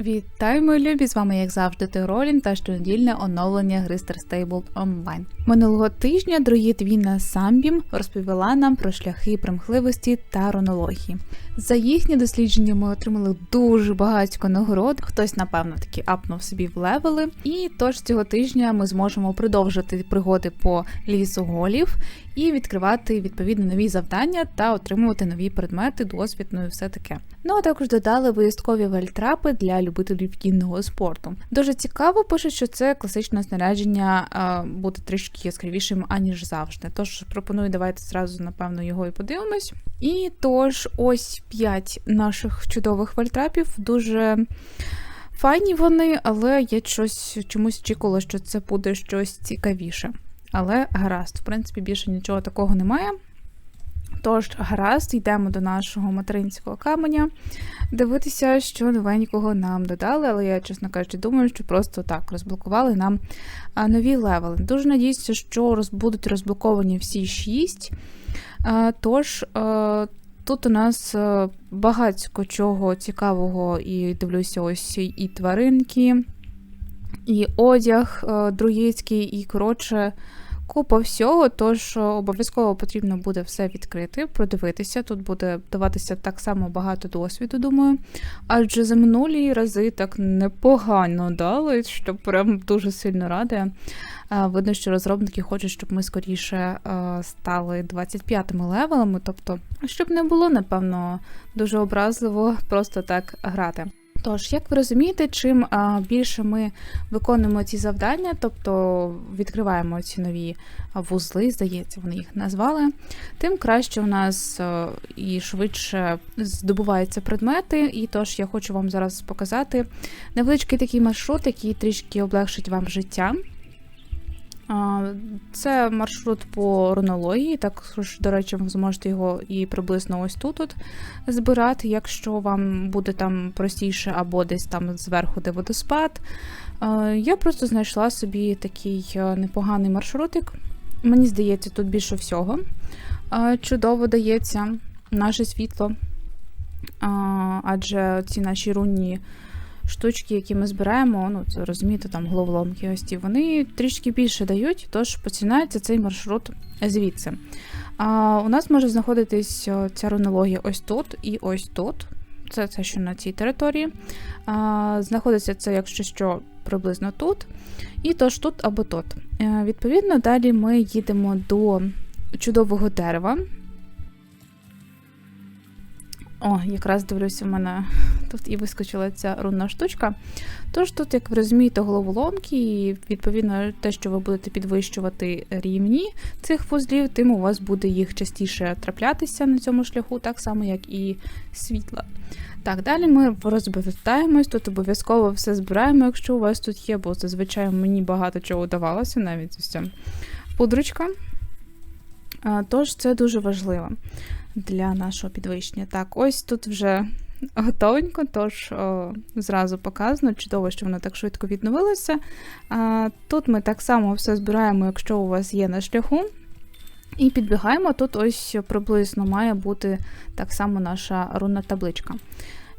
Вітаю, мої любі! З вами, як завжди, Тиролін та щонедільне оновлення гри Star Stable. Минулого тижня друїд Віна Самбім розповіла нам про шляхи примхливості та ронології. За їхні дослідження ми отримали дуже багатько нагород. Хтось, напевно, таки апнув собі в левели. І тож цього тижня ми зможемо продовжити пригоди по лісу голів і відкривати відповідно нові завдання та отримувати нові предмети, досвід, ну і все таке. Ну а також додали виїздкові вельтрапи для любителів кінного спорту. Дуже цікаво, пишуть, що це класичне снарядження а, буде трішки яскравішим, аніж завжди. Тож пропоную, давайте зразу, напевно, його і подивимось. І тож, ось 5 наших чудових вольтрапів. Дуже файні вони, але я щось чомусь очікувала, що це буде щось цікавіше. Але гаразд, в принципі, більше нічого такого немає. Тож, гаразд, йдемо до нашого материнського каменя, дивитися, що новенького нам додали, але я, чесно кажучи, думаю, що просто так розблокували нам нові левели. Дуже надіюся, що роз, будуть розблоковані всі шість. Тож, тут у нас багатько чого цікавого, і дивлюся, ось і тваринки, і одяг друїдський, і коротше. Купа всього, тож обов'язково потрібно буде все відкрити, продивитися. Тут буде даватися так само багато досвіду, думаю. Адже за минулі рази так непогано дали, що прям дуже сильно радує. Видно, що розробники хочуть, щоб ми скоріше стали 25-ми левелами, тобто, щоб не було, напевно, дуже образливо просто так грати. Тож, як ви розумієте, чим більше ми виконуємо ці завдання, тобто відкриваємо ці нові вузли, здається, вони їх назвали, тим краще у нас і швидше здобуваються предмети. І тож я хочу вам зараз показати невеличкий такий маршрут, який трішки облегшить вам життя. Це маршрут по рунології, також, до речі, ви зможете його і приблизно ось тут от збирати, якщо вам буде там простіше, або десь там зверху де водоспад. Я просто знайшла собі такий непоганий маршрутик. Мені здається, тут більше всього. Чудово дається наше світло, адже ці наші рунні штучки, які ми збираємо, ну це розумієте, там головоломки, ось ті, вони трішки більше дають, тож починається цей маршрут звідси. А У нас може знаходитись ця рунологія ось тут і ось тут. Це це що на цій території. А, Знаходиться це, якщо що, приблизно тут. І тож тут або тут. Е, відповідно, далі ми їдемо до чудового дерева. О, якраз дивлюся, в мене тут і вискочила ця рунна штучка. Тож тут, як ви розумієте, головоломки, і відповідно те, що ви будете підвищувати рівні цих вузлів, тим у вас буде їх частіше траплятися на цьому шляху, так само, як і світла. Так, далі ми розбиваємось, тут обов'язково все збираємо, якщо у вас тут є, бо зазвичай мені багато чого давалося, навіть ось ця. Тож це дуже важливо для нашого підвищення. Так, ось тут вже готовенько, тож о, зразу показано. Чудово, що воно так швидко відновилося. А, Тут ми так само все збираємо, якщо у вас є на шляху. І підбігаємо, тут ось приблизно має бути так само наша рунна табличка.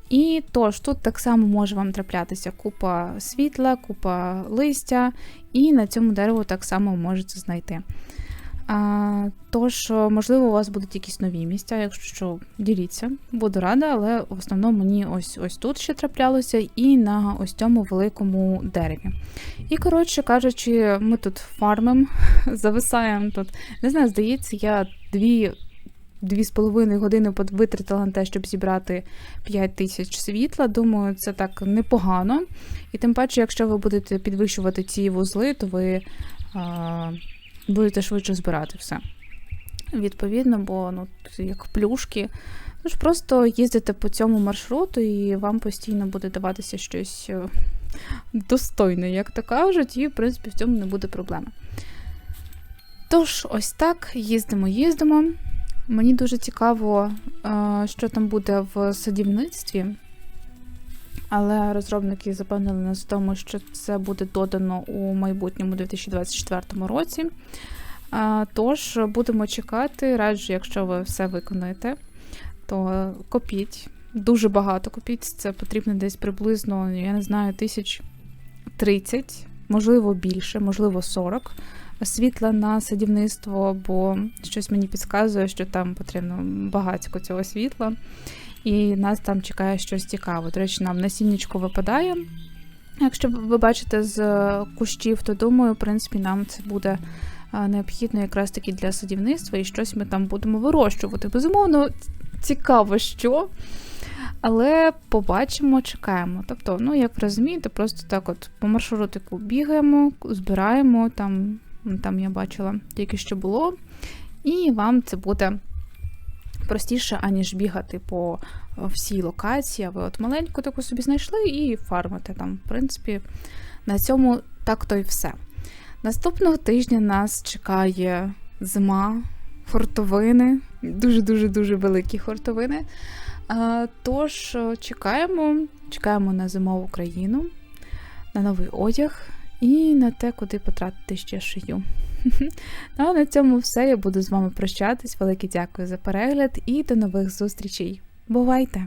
І тож, тут так само може вам траплятися купа світла, купа листя, і на цьому дереву так само можете знайти. Тож, можливо, у вас будуть якісь нові місця, якщо що, діліться, буду рада, але в основному мені ось ось тут ще траплялося, і на ось цьому великому дереві. І, коротше кажучи, ми тут фармимо, зависаємо тут. Не знаю, здається, я дві. Дві з половиною години витратила на те, щоб зібрати 5 тисяч світла. Думаю, це так непогано. І тим паче, якщо ви будете підвищувати ці вузли, то ви. А будете швидше збирати все. Відповідно, бо ну, як плюшки. Тож просто їздите по цьому маршруту, і вам постійно буде даватися щось е, достойне, як то кажуть, і, в принципі, в цьому не буде проблеми. Тож, ось так, їздимо, їздимо. Мені дуже цікаво, е, що там буде в садівництві. Але розробники запевнили нас в тому, що це буде додано у майбутньому 2024 році. Тож, будемо чекати, раджу, якщо ви все виконаєте, то копіть дуже багато копійць. Це потрібно десь приблизно, я не знаю, тисяч 30, можливо, більше, можливо, 40 світла на садівництво, бо щось мені підказує, що там потрібно багатько цього світла, і нас там чекає щось цікаве. До речі, нам насіннячко випадає. Якщо ви бачите з кущів, то думаю, в принципі, нам це буде необхідно якраз таки для садівництва, і щось ми там будемо вирощувати. Безумовно, цікаво, що. Але побачимо, чекаємо. Тобто, ну, як ви розумієте, просто так от по маршрутику бігаємо, збираємо, там, там я бачила тільки що було, і вам це буде простіше, аніж бігати по всій локації. А ви от маленьку таку собі знайшли і фармите там. В принципі, на цьому так то й все. Наступного тижня нас чекає зима, фортовини, дуже-дуже дуже великі фортовини. Тож чекаємо, чекаємо на зимову країну, на новий одяг і на те, куди потратити ще шию. Ну, а на цьому все. Я буду з вами прощатись. Велике дякую за перегляд і до нових зустрічей. Бувайте!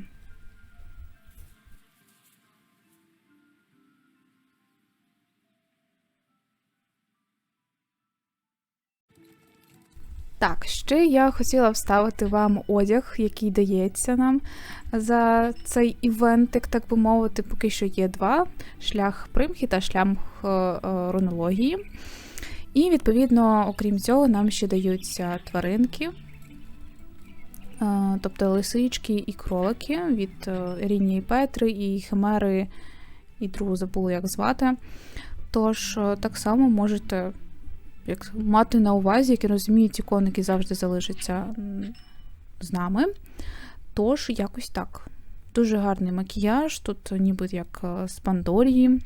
Так, ще я хотіла вставити вам одяг, який дається нам за цей івентик, так би мовити, поки що є два: шлях примхи та шлях е, е, рунології. І, відповідно, окрім цього, нам ще даються тваринки, е, тобто лисички і кролики від Рінні і Петри, і Химери, і другу забула, як звати. Тож, так само можете як мати на увазі, які розуміють, ці коники завжди залишаться з нами. Тож, якось так. Дуже гарний макіяж, тут ніби як е, з Пандорії.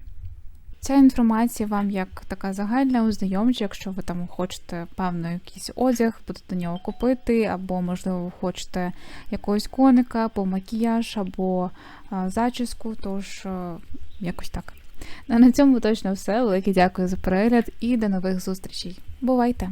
Ця інформація вам як така загальна ознайомча, якщо ви там хочете певно якийсь одяг, будете до нього купити, або, можливо, ви хочете якогось коника, або макіяж, або а, зачіску, тож а, е, якось так. Ну, на цьому точно все. Велике дякую за перегляд і до нових зустрічей. Бувайте!